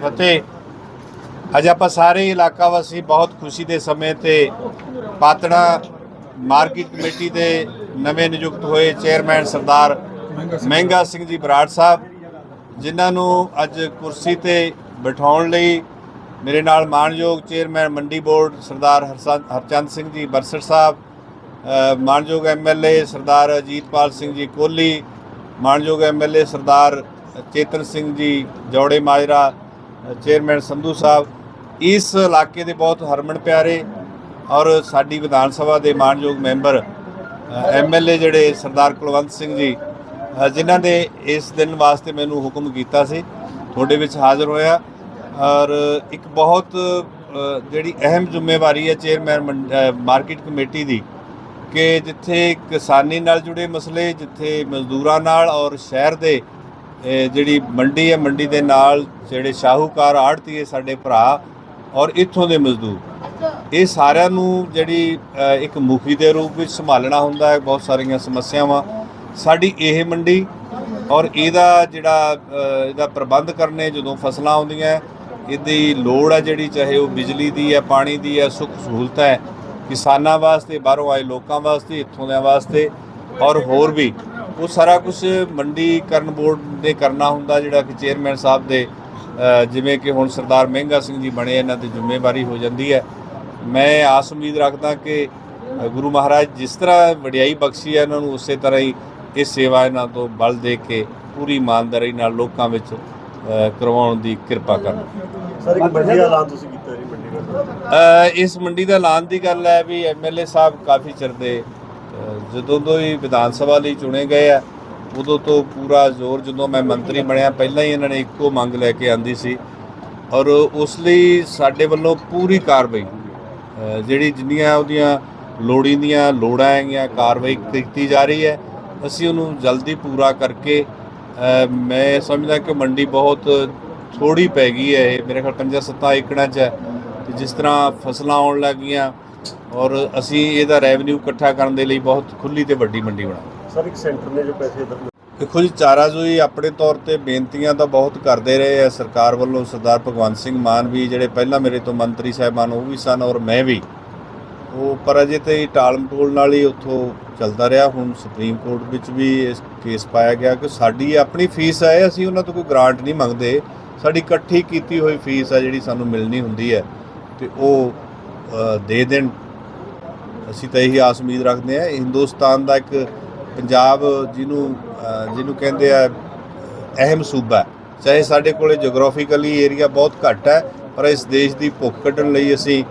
ਫਤਿਹ ਅੱਜ ਆਪਾਂ ਸਾਰੇ ਇਲਾਕਾ ਵਾਸੀ ਬਹੁਤ ਖੁਸ਼ੀ ਦੇ ਸਮੇਂ ਤੇ ਪਾਤੜਾ ਮਾਰਕੀਟ ਕਮੇਟੀ ਦੇ ਨਵੇਂ ਨਿਯੁਕਤ ਹੋਏ ਚੇਅਰਮੈਨ ਸਰਦਾਰ ਮਹਿੰਗਾ ਸਿੰਘ ਜੀ ਬਰਾੜ ਸਾਹਿਬ ਜਿਨ੍ਹਾਂ ਨੂੰ ਅੱਜ ਕੁਰਸੀ ਤੇ ਬਿਠਾਉਣ ਲਈ ਮੇਰੇ ਨਾਲ ਮਾਨਯੋਗ ਚੇਅਰਮੈਨ ਮੰਡੀ ਬੋਰਡ ਸਰਦਾਰ ਹਰਸਨ- ਹਰਚੰਦ ਸਿੰਘ ਜੀ ਬਰਸਰ ਸਾਹਿਬ ਅ, ਮਾਨਯੋਗ ਐਮਐਲਏ ਸਰਦਾਰ ਅਜੀਤਪਾਲ ਸਿੰਘ ਜੀ ਕੋਹਲੀ ਮਾਨਯੋਗ ਐਮਐਲਏ ਸਰਦਾਰ ਚੇਤਨ ਸਿੰਘ ਜੀ ਜੌੜੇ ਮਾਜਰਾ ਚੇਅਰਮੈਨ ਸੰਧੂ ਸਾਹਿਬ, ਇਸ ਇਲਾਕੇ ਦੇ ਬਹੁਤ ਹਰਮਨ ਪਿਆਰੇ ਔਰ ਸਾਡੀ ਵਿਧਾਨ ਸਭਾ ਦੇ ਮਾਨਯੋਗ ਮੈਂਬਰ ਐਮਐਲਏ ਜਿਹੜੇ ਸਰਦਾਰ ਕੁਲਵੰਤ ਸਿੰਘ ਜੀ ਜਿਨ੍ਹਾਂ ਨੇ ਇਸ ਦਿਨ ਵਾਸਤੇ ਮੈਨੂੰ ਹੁਕਮ ਕੀਤਾ ਸੀ, ਤੁਹਾਡੇ ਵਿੱਚ ਹਾਜ਼ਰ ਹੋਇਆ ਔਰ ਇੱਕ ਬਹੁਤ ਜਿਹੜੀ ਅਹਿਮ ਜ਼ਿੰਮੇਵਾਰੀ ਹੈ ਚੇਅਰਮੈਨ ਮੰਡ- ਮਾਰਕੀਟ ਕਮੇਟੀ ਦੀ ਕਿ ਜਿੱਥੇ ਕਿਸਾਨੀ ਨਾਲ ਜੁੜੇ ਮਸਲੇ, ਜਿੱਥੇ ਮਜ਼ਦੂਰਾਂ ਨਾਲ ਔਰ ਸ਼ਹਿਰ ਦੇ ਜਿਹੜੀ ਮੰਡੀ ਹੈ, ਮੰਡੀ ਦੇ ਨਾਲ ਜਿਹੜੇ ਸ਼ਾਹੂਕਾਰ ਆੜਤੀਏ ਸਾਡੇ ਭਰਾ ਔਰ ਇੱਥੋਂ ਦੇ ਮਜ਼ਦੂਰ। ਇਹ ਸਾਰਿਆਂ ਨੂੰ ਜਿਹੜੀ ਇੱਕ ਮੁਖੀ ਦੇ ਰੂਪ ਵਿੱਚ ਸੰਭਾਲਣਾ ਹੁੰਦਾ ਹੈ, ਬਹੁਤ ਸਾਰੀਆਂ ਸਮੱਸਿਆਵਾਂ। ਸਾਡੀ ਇਹ ਮੰਡੀ ਔਰ ਇਹਦਾ ਜਿਹੜਾ ਇਹਦਾ ਪ੍ਰਬੰਧ ਕਰਨੇ ਜਦੋਂ ਫਸਲਾਂ ਆਉਂਦੀਆਂ, ਇਹਦੀ ਲੋੜ ਹੈ ਜਿਹੜੀ, ਚਾਹੇ ਉਹ ਬਿਜਲੀ ਦੀ ਹੈ, ਪਾਣੀ ਦੀ ਹੈ, ਸੁੱਖ ਸਹੂਲਤ ਹੈ, ਕਿਸਾਨਾਂ ਵਾਸਤੇ, ਬਾਹਰੋਂ ਆਏ ਲੋਕਾਂ ਵਾਸਤੇ, ਇੱਥੋਂ ਦਿਆਂ ਵਾਸਤੇ ਔਰ ਹੋਰ ਵੀ। ਉਹ ਸਾਰਾ ਕੁਝ ਮੰਡੀਕਰਨ ਬੋਰਡ ਨੇ ਕਰਨਾ ਹੁੰਦਾ ਜਿਹੜਾ ਕਿ ਚੇਅਰਮੈਨ ਸਾਹਿਬ ਦੇ ਜਿਵੇਂ ਕਿ ਹੁਣ ਸਰਦਾਰ ਮਹਿੰਗਾ ਸਿੰਘ ਜੀ ਬਣੇ ਇਹਨਾਂ ਦੀ ਜ਼ਿੰਮੇਵਾਰੀ ਹੋ ਜਾਂਦੀ ਹੈ। ਮੈਂ ਆਸ ਉਮੀਦ ਰੱਖਦਾ ਕਿ ਗੁਰੂ ਮਹਾਰਾਜ ਜਿਸ ਤਰ੍ਹਾਂ ਵਡਿਆਈ ਬਖਸ਼ੀ ਹੈ ਇਹਨਾਂ ਨੂੰ ਉਸੇ ਤਰ੍ਹਾਂ ਹੀ ਇਹ ਸੇਵਾ ਇਹਨਾਂ ਤੋਂ ਬਲ ਦੇ ਕੇ ਪੂਰੀ ਇਮਾਨਦਾਰੀ ਨਾਲ ਲੋਕਾਂ ਵਿੱਚ ਕਰਵਾਉਣ ਦੀ ਕਿਰਪਾ ਕਰਨ। ਸਰ ਇੱਕ ਮੰਡੀ ਦਾ ਐਲਾਨ ਤੁਸੀਂ ਕੀਤਾ ਜੀ ਮੰਡੀ ਦਾ। ਇਸ ਮੰਡੀ ਦਾ ਐਲਾਨ ਦੀ ਗੱਲ ਹੈ ਵੀ ਐਮਐਲਏ ਸਾਹਿਬ ਕਾਫੀ ਚਿਰ ਦੇ ਜਦੋਂ ਤੋਂ ਹੀ ਵਿਧਾਨ ਸਭਾ ਲਈ ਚੁਣੇ ਗਏ ਆ, ਉਦੋਂ ਤੋਂ ਪੂਰਾ ਜ਼ੋਰ ਜਦੋਂ ਮੈਂ ਮੰਤਰੀ ਬਣਿਆ, ਪਹਿਲਾਂ ਹੀ ਇਹਨਾਂ ਨੇ ਇੱਕੋ ਮੰਗ ਲੈ ਕੇ ਆਂਦੀ ਸੀ। ਔਰ ਉਸ ਲਈ ਸਾਡੇ ਵੱਲੋਂ ਪੂਰੀ ਕਾਰਵਾਈ ਜਿਹੜੀ ਜਿੰਨੀਆਂ ਉਹਦੀਆਂ ਲੋੜੀਂਦੀਆਂ ਲੋੜਾਂ ਹੈਗੀਆਂ, ਕਾਰਵਾਈ ਕੀਤੀ ਜਾ ਰਹੀ ਹੈ, ਅਸੀਂ ਉਹਨੂੰ ਜਲਦੀ ਪੂਰਾ ਕਰਕੇ ਮੈਂ ਸਮਝਦਾ ਕਿ ਮੰਡੀ ਬਹੁਤ ਥੋੜੀ ਪੈ ਗਈ ਹੈ, ਇਹ ਮੇਰੇ ਖਿਆਲ 5-7 ਏਕੜਾਂ 'ਚ ਹੈ। ਤੇ ਜਿਸ ਤਰ੍ਹਾਂ ਫਸਲਾਂ ਆਉਣ ਲੱਗੀਆਂ ਔਰ ਅਸੀਂ ਇਹਦਾ ਰੈਵਨਿਊ ਇਕੱਠਾ ਕਰਨ ਦੇ ਲਈ ਬਹੁਤ ਖੁੱਲੀ ਤੇ ਵੱਡੀ ਮੰਡੀ ਬਣਾਵਾਂਗੇ ਸਰ ਇੱਕ ਸੈਂਟਰ ਨੇ ਜੋ ਪੈਸੇ ਇਧਰ ਦੇਖੋ ਜੀ ਚਾਰਾਜੋਈ ਆਪਣੇ ਤੌਰ ਤੇ ਬੇਨਤੀਆਂ ਤਾਂ ਬਹੁਤ ਕਰਦੇ ਰਹੇ ਆ ਸਰਕਾਰ ਵੱਲੋਂ ਸਰਦਾਰ ਭਗਵੰਤ ਸਿੰਘ ਮਾਨ ਵੀ ਜਿਹੜੇ ਪਹਿਲਾਂ ਮੇਰੇ ਤੋਂ ਮੰਤਰੀ ਸਾਹਿਬਾਨ ਉਹ ਵੀ ਸਨ ਔਰ ਮੈਂ ਵੀ। ਉਹ ਪਰ ਅਜੇ ਤੇ ਟਾਲ ਮਟੋਲ ਨਾਲ ਹੀ ਉੱਥੋਂ ਚੱਲਦਾ ਰਿਹਾ। ਹੁਣ ਸੁਪਰੀਮ ਕੋਰਟ ਵਿੱਚ ਵੀ ਇਸ ਕੇਸ ਪਾਇਆ ਗਿਆ ਕਿ ਸਾਡੀ ਆਪਣੀ ਫੀਸ ਹੈ ਅਸੀਂ ਉਹਨਾਂ ਤੋਂ ਕੋਈ ਗ੍ਰਾਂਟ ਨਹੀਂ ਮੰਗਦੇ। ਸਾਡੀ ਇਕੱਠੀ ਕੀਤੀ ਹੋਈ ਫੀਸ ਹੈ ਜਿਹੜੀ ਸਾਨੂੰ ਮਿਲਣੀ ਹੁੰਦੀ ਹੈ। ਤੇ ਉਹ ਦੇ ਦੇਣ। ਅਸੀਂ ਤਾਂ ਇਹੀ ਆਸ ਉਮੀਦ ਰੱਖਦੇ ਹਾਂ। ਹਿੰਦੁਸਤਾਨ ਦਾ ਇੱਕ ਪੰਜਾਬ ਜਿਹਨੂੰ ਜਿਹਨੂੰ ਕਹਿੰਦੇ ਆ ਅਹਿਮ ਸੂਬਾ। ਚਾਹੇ ਸਾਡੇ ਕੋਲੇ ਜੀਓਗ੍ਰਾਫਿਕਲੀ ਏਰੀਆ ਬਹੁਤ ਘੱਟ ਹੈ ਪਰ ਇਸ ਦੇਸ਼ ਦੀ ਭੁੱਖ ਕੱਢਣ ਲਈ ਅਸੀਂ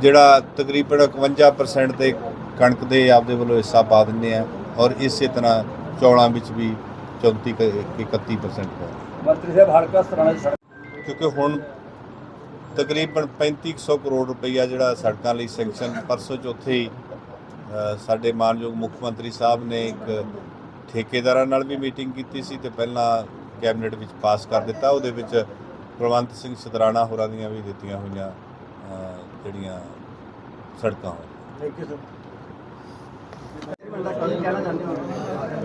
ਜਿਹੜਾ ਤਕਰੀਬਨ 51% ਤੇ ਕਣਕ ਦੇ ਆਪਦੇ ਵੱਲੋਂ ਹਿੱਸਾ ਪਾ ਦਿੰਦੇ ਆ ਔਰ ਇਸੇ ਤਰ੍ਹਾਂ ਚੌਲਾਂ ਵਿੱਚ ਵੀ 34 ਕੁ- 31% ਹੈ। ਮੰਤਰੀ ਸਾਹਿਬ ਹਲਕਾ ਸਰਾਣਾ ਕਿਉਂਕਿ ਹੁਣ ਤਕਰੀਬਨ 3500 ਕਰੋੜ ਰੁਪਈਆ ਜਿਹੜਾ ਸੜਕਾਂ ਲਈ ਸੈਂਕਸ਼ਨ ਪਰਸੋਂ ਚੌਥੇ ਹੀ ਸਾਡੇ ਮਾਨਯੋਗ ਮੁੱਖ ਮੰਤਰੀ ਸਾਹਿਬ ਨੇ ਇੱਕ ਠੇਕੇਦਾਰਾਂ ਨਾਲ ਵੀ ਮੀਟਿੰਗ ਕੀਤੀ ਸੀ ਤੇ ਪਹਿਲਾਂ ਕੈਬਨਿਟ ਵਿੱਚ ਪਾਸ ਕਰ ਦਿੱਤਾ। ਉਹਦੇ ਵਿੱਚ ਕੁਲਵੰਤ ਸਿੰਘ ਸਤਰਾਣਾ ਹੋਰਾਂ ਦੀਆਂ ਵੀ ਦਿੱਤੀਆਂ ਹੋਈਆਂ ਜਿਹੜੀਆਂ ਸੜਕਾਂ ਹੋਣ ਥੈਂਕ ਯੂ ਸਰ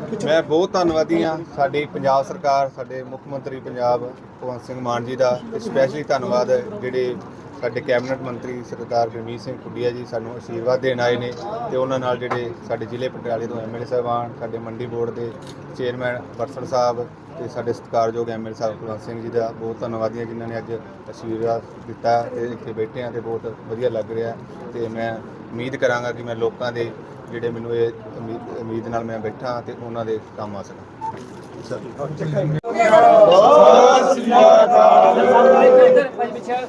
ਮੈਂ ਬਹੁਤ ਧੰਨਵਾਦੀ ਹਾਂ ਸਾਡੀ ਪੰਜਾਬ ਸਰਕਾਰ, ਸਾਡੇ ਮੁੱਖ ਮੰਤਰੀ ਪੰਜਾਬ ਭਗਵੰਤ ਸਿੰਘ ਮਾਨ ਜੀ ਦਾ, ਤੇ ਸਪੈਸ਼ਲੀ ਧੰਨਵਾਦ ਹੈ ਜਿਹੜੇ ਸਾਡੇ ਕੈਬਨਿਟ ਮੰਤਰੀ ਸਰਦਾਰ ਗੁਰਮੀਤ ਸਿੰਘ ਕੁੱਡੀਆ ਜੀ ਸਾਨੂੰ ਆਸ਼ੀਰਵਾਦ ਦੇਣ ਆਏ ਨੇ ਤੇ ਉਹਨਾਂ ਨਾਲ ਜਿਹੜੇ ਸਾਡੇ ਜ਼ਿਲ੍ਹੇ ਪਟਿਆਲੇ ਤੋਂ ਐਮਐਲਏ ਸਾਹਿਬਾਨ, ਸਾਡੇ ਮੰਡੀ ਬੋਰਡ ਦੇ ਚੇਅਰਮੈਨ ਬਰਸਨ ਸਾਹਿਬ ਤੇ ਸਾਡੇ ਸਤਿਕਾਰਯੋਗ ਐਮਐਲਏ ਸਾਹਿਬ ਕੁਲਵੰਤ ਸਿੰਘ ਜੀ ਦਾ ਬਹੁਤ ਧੰਨਵਾਦੀ ਹਾਂ ਜਿਨ੍ਹਾਂ ਨੇ ਅੱਜ ਆਸ਼ੀਰਵਾਦ ਦਿੱਤਾ ਤੇ ਇੱਥੇ ਬੈਠੇ ਹਾਂ ਤੇ ਬਹੁਤ ਵਧੀਆ ਲੱਗ ਰਿਹਾ ਤੇ ਮੈਂ ਉਮੀਦ ਕਰਾਂਗਾ ਕਿ ਮੈਂ ਲੋਕਾਂ ਦੇ ਜਿਹੜੇ ਮੈਨੂੰ ਇਹ ਉਮੀਦ ਉਮੀਦ ਨਾਲ ਮੈਂ ਬੈਠਾ ਤੇ ਉਹਨਾਂ ਦੇ ਕੰਮ ਆ ਸਕਾਂ।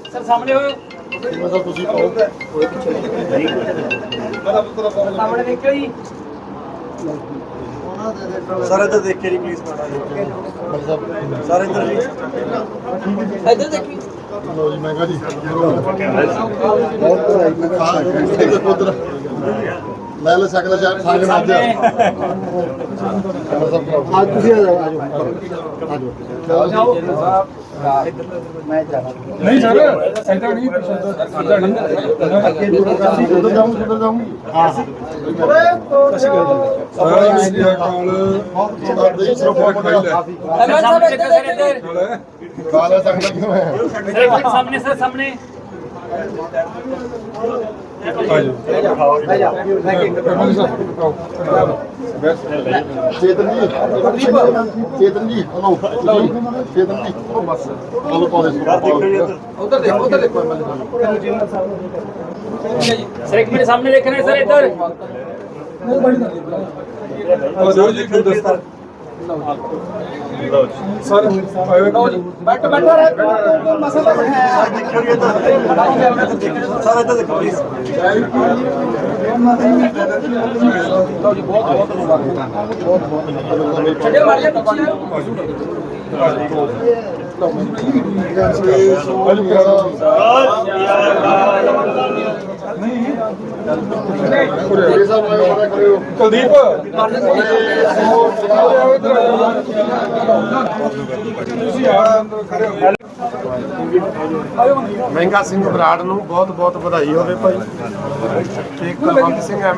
ਸਰ ਸਾਹਮਣੇ ਹੋਏ ਮਤਲਬ ਤੁਸੀਂ ਪਾਓ ਸਾਹਮਣੇ ਦੇਖਿਓ ਜੀ ਸਰ ਇੱਧਰ ਦੇਖ। ਕੇ ਜੀ ਪਲੀਜ਼ ਮਾੜਾ ਸਰ ਇੱਧਰ ਜੀ। ਇੱਧਰ ਦੇਖੀ ਲੋ ਉਧਰ ਲੈ ਸਕਦਾ ਸ਼ਾਇਦ ਸਾਗ ਨਾਲ ਅੱਜ ਤੁਸੀਂ ਆ ਜਾਓ ਆ ਜਾਓ ਆ ਜਾਓ ਨਹੀਂ ਸਰ ਇੱਧਰ ਨਹੀਂ ਉਧਰ ਜਾਊਂ ਉਧਰ ਜਾਊਂ। ਹਾਂ। ਐਮਐਲ ਸਾਹਿਬ ਇੱਧਰ ਇੱਧਰ। ਲਾ ਲੈ ਸਕਦਾ ਕਿਉਂ ਹੈ? ਸਰ ਇੱਕ ਮਿੰਟ ਸਾਹਮਣੇ ਸਰ ਸਾਹਮਣੇ। ਚੇਤਨ ਜੀ ਚੇਤਨ ਜੀ ਹਲੋ ਚੇਤਨ ਜੀ ਹਲੋ ਪਾਉਦੇ ਉਧਰ ਦੇਖੋ ਉਧਰ ਦੇਖੋ ਸਰ ਇੱਕ ਮਿੰਟ ਸਾਹਮਣੇ ਦੇਖਣਾ ਸਰ ਇੱਧਰ ਬੈਠ ਬੈਠਾ ਰਹਿ ਮਸਲਾ ਛੱਡੇ ਮਾਰ ਲਿਆ ਪਿੱਛੇ ਇਹ ਸਭ ਆਏ ਬੜਾ ਕਰਿਓ ਕੁਲਦੀਪ ਤੁਸੀਂ ਆ। ਅੰਦਰ ਖੜੇ ਕੁਲਦੀਪ। ਮਹਿੰਗਾ ਸਿੰਘ ਬਰਾੜ ਨੂੰ ਬਹੁਤ ਬਹੁਤ ਵਧਾਈ ਹੋਵੇ ਭਾਈ। ਤੇ ਕੁਲਵੰਤ ਸਿੰਘ ਐਮ